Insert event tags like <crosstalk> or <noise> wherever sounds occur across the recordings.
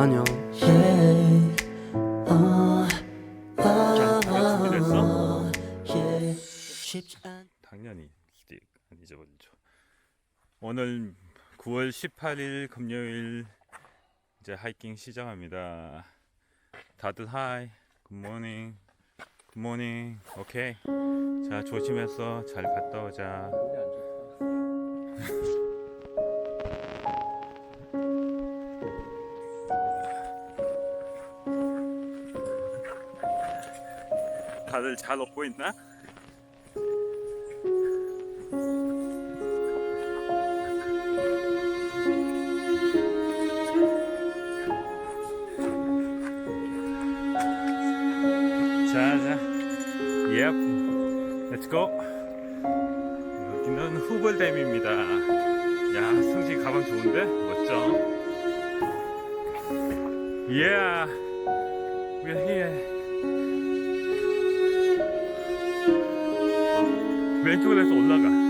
안녕. Yeah. 어, 자, 다 준비됐어? yeah. 쉽지 않. 당연히 스틱 안 잊어버리죠. 오늘 9월 18일 금요일 이제 하이킹 시작합니다. 다들 하이, 굿모닝, 굿모닝, 오케이. 자 조심해서 잘 갔다 오자. <laughs> 다들 잘 얻고 있나? 자자. 예 렛츠 고 여기는 후벌댐입니다. 야 승지 가방 좋은데? 멋져. 예 we're here 왼쪽으로 해서 올라가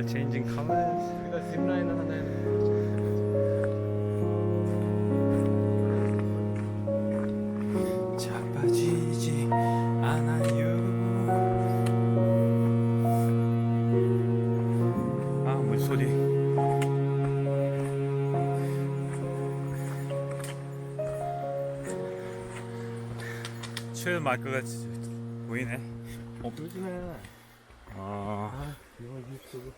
are changing colors. 하나. 자빠지지 않아요. 아 물소리. 칠 마크가 지- 보이네. 어, 이거 Його дід собі.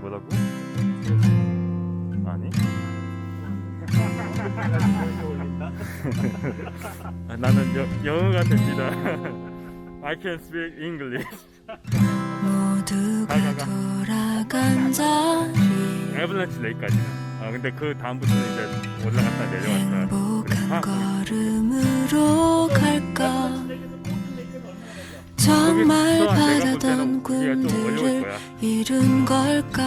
뭐라고? 아니? 아, 나는 여, 영어가 됩니다. <laughs> I can speak English. 모두가 가, 가. 돌아간 자리 에블런치 레이까지는. 아 근데 그 다음부터는 이제 올라갔다 내려왔다. 그래. 행복한 아, 걸음으로 갈까 정말 바라던 꿈들을. 이룬 걸까.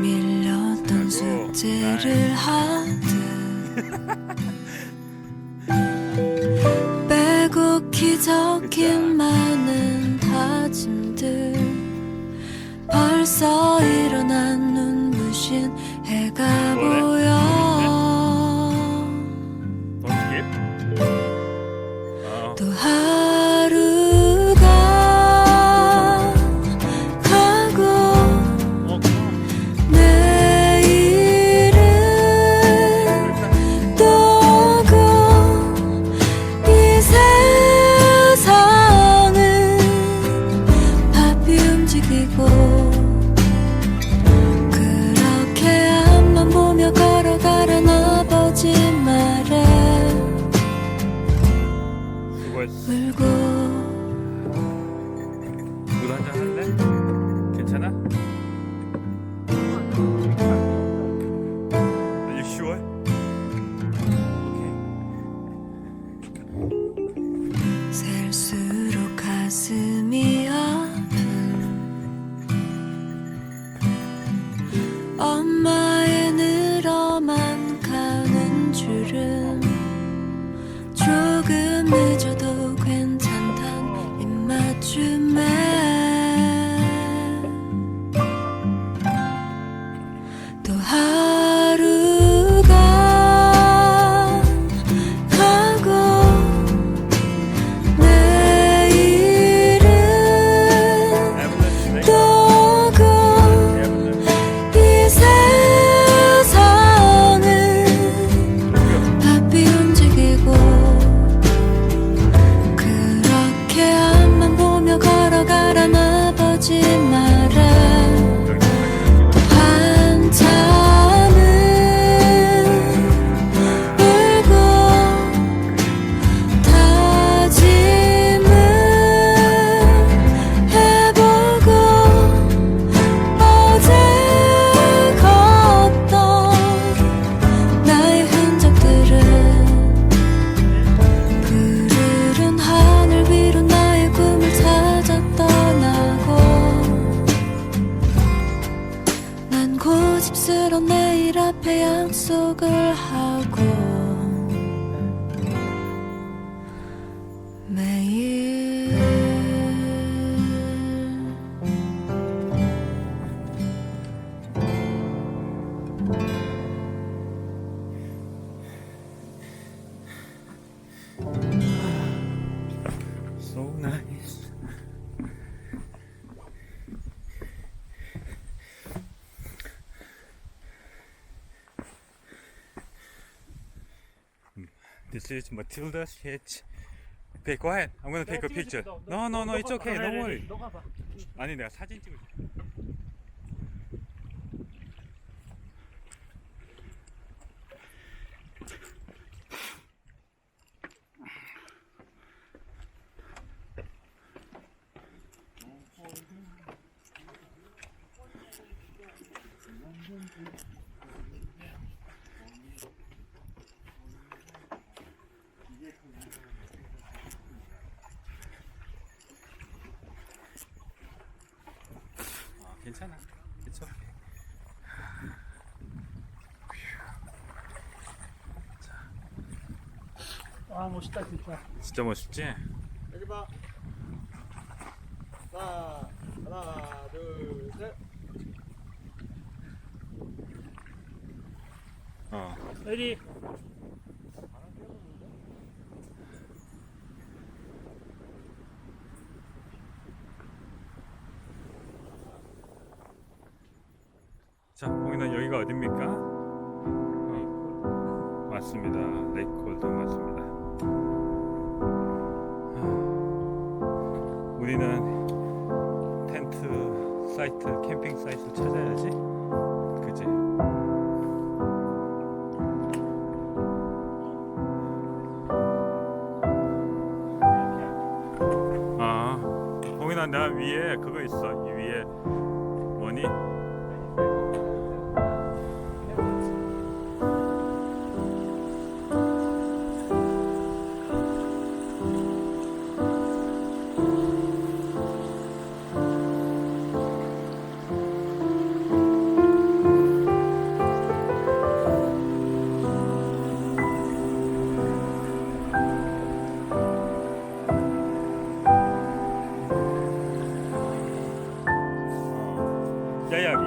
밀렸던 숙제를 하듯 빼곡히 적힌. 많은 다짐들 벌써 일어난 눈부신 해가? 보여 어, 好 This is Matilda's hitch. Okay, go ahead. I'm gonna take a picture. No, no, no, it's okay. Don't worry. 아니 내가 사진 찍을 게. 아, 괜찮아. Okay. 아 멋있다 진짜. 진짜 멋있지? 여기 봐. 하나, 하나, 둘, 셋. 어. 레디. 자, 공인아 여기가 어딥니까? 어, 맞습니다. 레이콜드 맞습니다. 아, 우리는 텐트 사이트, 캠핑 사이트 찾아야지. 그지? 아, 공인아 나 위에 그거 있어. 이 위에 뭐니?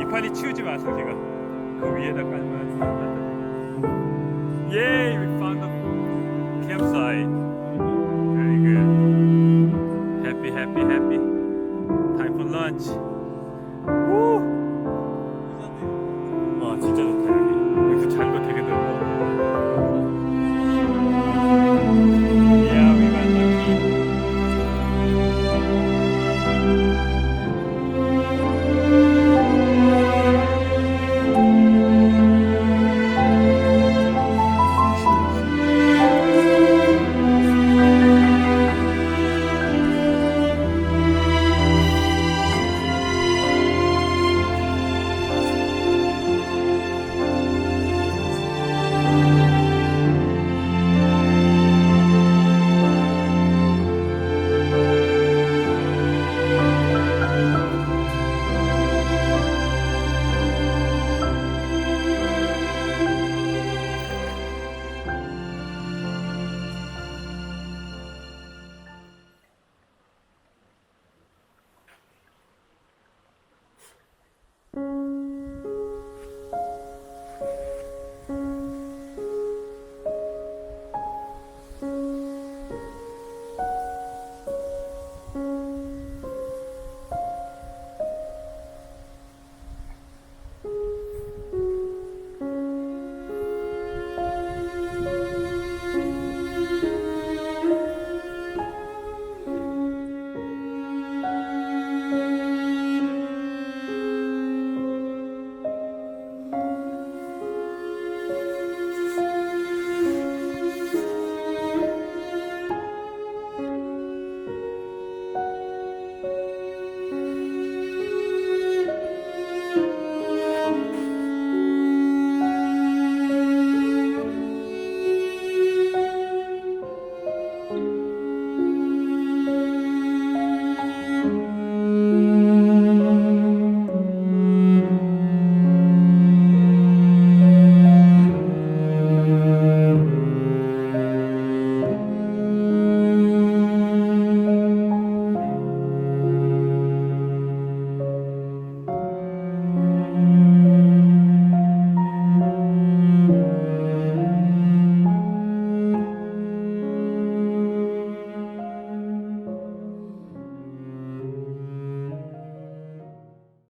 이파리 치우지 마 성기가 그 위에다 깔면 Yay we found the campsite Very good Happy happy happy Time for lunch